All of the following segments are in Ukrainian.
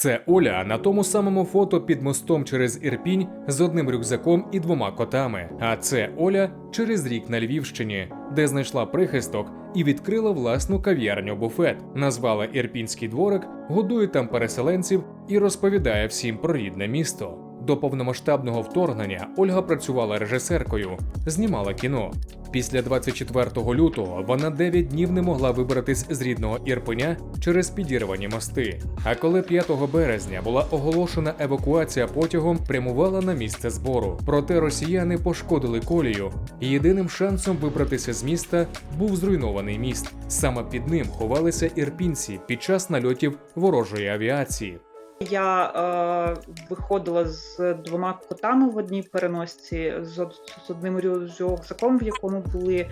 Це Оля на тому самому фото під мостом через Ірпінь з одним рюкзаком і двома котами. А це Оля через рік на Львівщині, де знайшла прихисток і відкрила власну кав'ярню буфет. Назвала Ірпінський дворик, годує там переселенців і розповідає всім про рідне місто. До повномасштабного вторгнення Ольга працювала режисеркою, знімала кіно. Після 24 лютого вона 9 днів не могла вибратись з рідного Ірпеня через підірвані мости. А коли 5 березня була оголошена евакуація потягом, прямувала на місце збору. Проте росіяни пошкодили колію. Єдиним шансом вибратися з міста був зруйнований міст. Саме під ним ховалися ірпінці під час нальотів ворожої авіації. Я е, виходила з двома котами в одній переносці, з, з одним рюкзаком, в якому були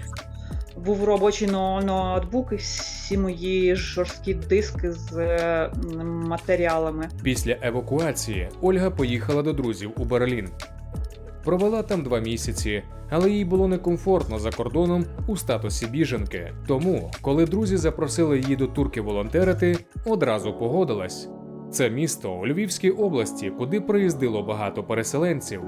був робочий но- ноутбук і всі мої жорсткі диски з е, матеріалами. Після евакуації Ольга поїхала до друзів у Берлін. Провела там два місяці, але їй було некомфортно за кордоном у статусі біженки. Тому, коли друзі запросили її до турки волонтерити, одразу погодилась. Це місто у Львівській області, куди приїздило багато переселенців.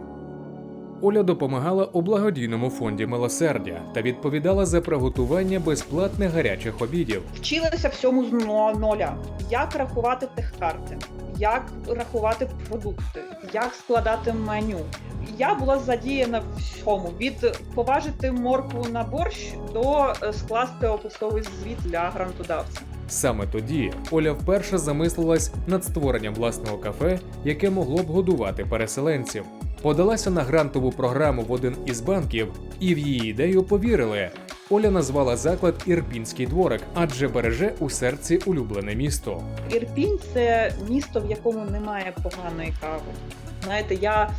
Оля допомагала у благодійному фонді милосердя та відповідала за приготування безплатних гарячих обідів. Вчилася всьому з ноля. Як рахувати техкарти, як рахувати продукти, як складати меню. Я була задіяна всьому від поважити моркву на борщ до е, скласти описовий звіт для грантодавця. Саме тоді Оля вперше замислилась над створенням власного кафе, яке могло б годувати переселенців. Подалася на грантову програму в один із банків, і в її ідею повірили. Оля назвала заклад Ірпінський дворик, адже береже у серці улюблене місто. Ірпінь це місто, в якому немає поганої кави. Знаєте, я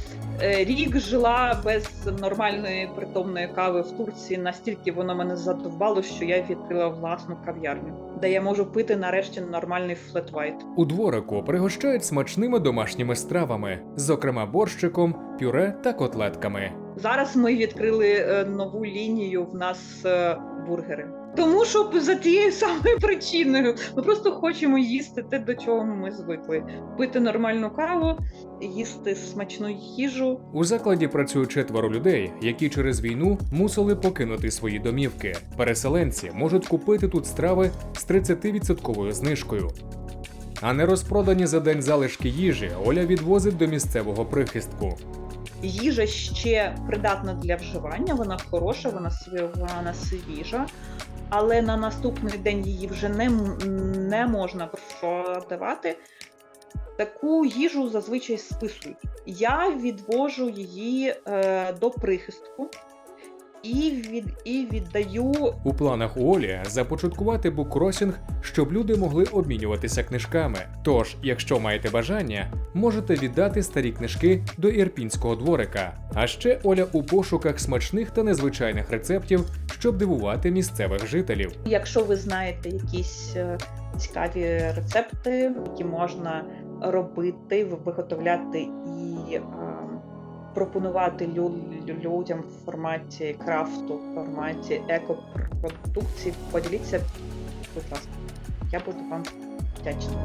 рік жила без нормальної притомної кави в Турції. Настільки воно мене задовбало, що я відкрила власну кав'ярню, де я можу пити нарешті нормальний флетвайт. У дворику пригощають смачними домашніми стравами, зокрема борщиком, пюре та котлетками. Зараз ми відкрили е, нову лінію. В нас е, бургери. Тому що за тією самою причиною ми просто хочемо їсти те, до чого ми звикли: пити нормальну каву, їсти смачну їжу. У закладі працює четверо людей, які через війну мусили покинути свої домівки. Переселенці можуть купити тут страви з 30% знижкою. А не розпродані за день залишки їжі Оля відвозить до місцевого прихистку. Їжа ще придатна для вживання, вона хороша, вона вона свіжа, але на наступний день її вже не, не можна продавати. Таку їжу зазвичай списують. Я відвожу її е, до прихистку і, від, і віддаю У планах у Олі започаткувати буккросінг, щоб люди могли обмінюватися книжками. Тож, якщо маєте бажання, можете віддати старі книжки до ірпінського дворика. А ще Оля у пошуках смачних та незвичайних рецептів, щоб дивувати місцевих жителів. Якщо ви знаєте якісь е, цікаві рецепти, які можна робити, ви- виготовляти і е, пропонувати лю- лю- людям в форматі крафту, в форматі екопродукції, поділіться, будь ласка. Я буду вам вдячна.